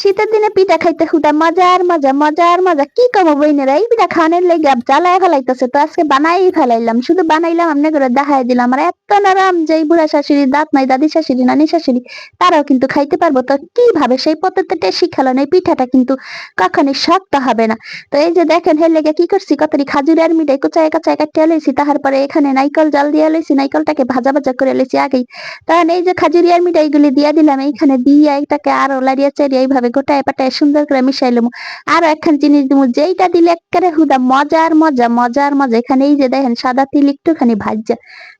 শীতের দিনে পিঠা খাইতে হুদা মজার মজা মজার মজা। কি কমো বইনেরা, এই পিঠা খাওয়ানোর লেগে জ্বালায় ফেলাইতেছে। তো আজকে বানাই ফেলাইলাম, শুধু বানাইলাম, আমনে করে দেখাই দিলাম। আর এত নরম যে বুড়া শাশুড়ি, দাঁত নাই, দাদি শাশুড়ি, নানি শাশুড়ি, তারাও কিন্তু খাইতে পারব। তো কীভাবে সেই পদ্ধতিটা শিখালো এই পিঠাটা কিন্তু কখনই শক্ত হবে না। তো এই যে দেখেন, হের লেগে কি করছি, কতরি খাজুর আর মিঠাই কুচায় কাচায় কাটিয়ে লইছি। তাহার পরে এখানে নাইকল জাল দিয়ে লইছি, নাইকলটাকে ভাজা ভাজা করে লইছি আগেই। তখন এই যে খাজুরি আর মিঠাইগুলি দিয়ে দিলাম, এইখানে দিয়ে এটাকে আরও লাড়িয়ে চাড়িয়ে এইভাবে গোটায় এপাটা সুন্দর করে মিশাইলাম আরও একখান জিনিস দিব যেইটা দিলে একেবারে হুদা মজার মজা মজার মজা। এখানে এই যে দেখেন, সাদা তিল একটুখানি ভাজা।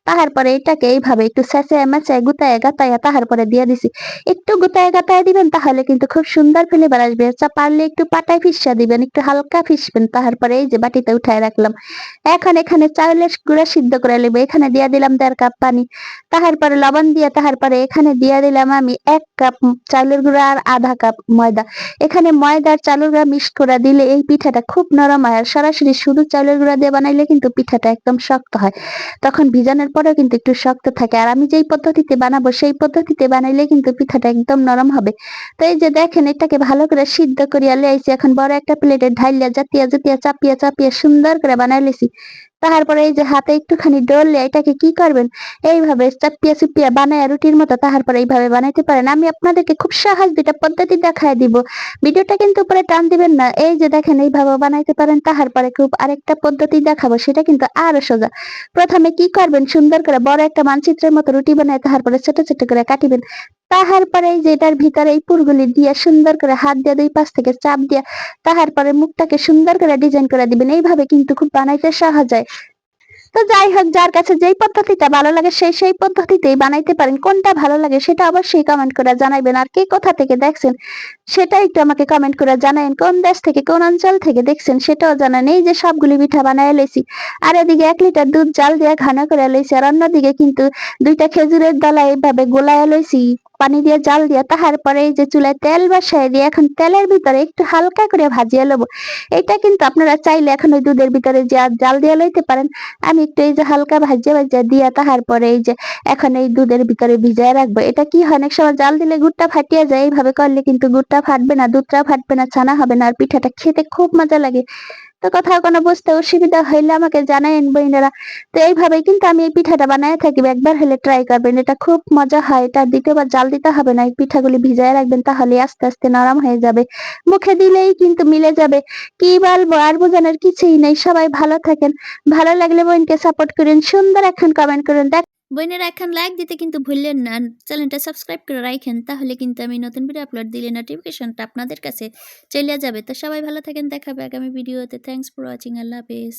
তাহার পরে এটাকে এইভাবে একটু চেঁচায় মেচায় গুতায় গাতায় তাহার পরে দিয়ে দিছি। একটু গুতায় গাতায় দিবেন, তাহলে কিন্তু খুব সুন্দর ফ্লেভার আসবে। চা পারলে একটু পাটায় ফিসা দিবেন, একটু হালকা ফিসবেন। তাহার পরে এই যে বাটিতে উঠায় রাখলাম। এখন এখানে চাউলের গুঁড়া সিদ্ধ করে নেব এখানে দিয়ে দিলাম দেড় কাপ পানি। তাহার পরে লবণ দিয়ে তাহার পরে এখানে দিয়ে দিলাম আমি এক কাপ চাউলের গুঁড়া আর আধা কাপ ময়দা। এখানে ময়দার চালের গুঁড়া মিক্স করে দিলে এই পিঠাটা খুব নরম হয়। আর সরাসরি শুধু চাউলের গুঁড়া দিয়ে বানাইলে কিন্তু পিঠাটা একদম শক্ত হয়। তখন ভিজানোর পরেও কিন্তু একটু শক্ত থাকে। আর আমি যেই পদ্ধতিতে বানাবো, সেই পদ্ধতিতে বানাইলে কিন্তু পিঠাটা একদম নরম হবে। তো এই যে দেখেন, এটাকে ভালো করে সিদ্ধ করিয়া লিয়েছি এখন বড় একটা প্লেটে ঢাইলিয়া জাতিয়া জাতিয়া চাপিয়া চাপিয়া সুন্দর করে বানাই লেছি তারপরে এই যে হাতে একটুখানি ডললে এটাকে কি করবেন? এইভাবে চাপিয়া চুপিয়া বানায় রুটির মতো তারপরে এইভাবে বানাইতে পারেন। আমি আপনাদেরকে খুব সহজ দুইটা পদ্ধতি দেখায় দিব। ভিডিওটা কিন্তু উপরে টান দিবেন না। এই যে দেখেন এইভাবে বানাইতে পারেন তারপরে খুব আরেকটা পদ্ধতি দেখাবো, সেটা কিন্তু আরও সোজা। প্রথমে কি করবেন? সুন্দর করে বড় একটা মানচিত্রের মতো রুটি বানায় তারপরে ছোট ছোট করে কাটিবেন। তাহার পরে এই যে এটার ভিতরে এই পুরগুলি দিয়ে সুন্দর করে হাত দিয়ে দুই পাশ থেকে চাপ দিয়া তাহার পরে মুখটাকে সুন্দর করে ডিজাইন করে দিবেন। এইভাবে কিন্তু খুব বানাইতে সহজ হয়। তো যাই হোক, যার কাছে যেই পদ্ধতিটা ভালো লাগে সেই সেই পদ্ধতিতেই বানাইতে পারেন। কোনটা ভালো লাগে সেটা অবশ্যই কমেন্ট করে জানাইবেন। আর কে কোথা থেকে দেখছেন সেটা একটু আমাকে কমেন্ট করে জানাইন। কোন দেশ থেকে, কোন অঞ্চল থেকে দেখছেন, সেটাও জানান। এই যে সবগুলি পিঠা বানায় লইছি, আর এদিকে এক লিটার দুধ জাল দিয়ে ঘন করে লইছি, আর অন্যদিকে কিন্তু দুইটা খেজুরের দলা এইভাবে গোলায় লইছি, পানি দিয়ে জাল দিয়ে। তাহার পরে এই যে চুলায় তেল বসাই দিয়ে এখন তেলের ভিতরে একটু হালকা করে ভাজিয়ে লব। এটা কিন্তু আপনারা চাইলে এখন ওই দুধের ভিতরে জাল দিয়ে লইতে পারেন, আমি একটু এই যে হালকা ভাজিয়ে ভাজিয়ে দিয়া তাহার পরে এই যে এখন এই দুধের ভিতরে ভিজায় রাখব। এটা কি হয়? অনেক সময় জাল দিলে গুড়টা ফাটিয়া যায়। এইভাবে করলে কিন্তু গুড়টা ফাটবে না দুধটা ফাটবে না, ছানা হবে না, আর পিঠাটা খেতে খুব মজা লাগে। তো কোথাও কোনো বুঝতে অসুবিধা হইলে আমাকে জানাইন বইনেরা। তো এইভাবেই কিন্তু আমি এই পিঠাটা বানায় থাকি একবার হলে ট্রাই করবেন। এটা খুব মজা হয়। এটা দ্বিতীয়বার জাল দিতে হবে না। এই পিঠাগুলি ভিজায় রাখবেন তাহলে আস্তে আস্তে নরম হয়ে যাবে। মুখে দিলেই কিন্তু মিলে যাবে। কি বলব? আর বোঝানোর কিছুই নেই। সবাই ভালো থাকেন। ভালো লাগলে বোনকে সাপোর্ট করেন। সুন্দর এখন কমেন্ট করেন। দেখ বইনেরা এখন লাইক দিতে কিন্তু ভুললেন না। চ্যানেলটা সাবস্ক্রাইব করে রাখেন তাহলে কিন্তু আমি নতুন ভিডিও আপলোড দিলে নোটিফিকেশনটা আপনাদের কাছে চলে যাবে। তো সবাই ভালো থাকেন, দেখাবে আগামী ভিডিওতে থ্যাংকস ফর ওয়াচিং আল্লাহ হাফিজ।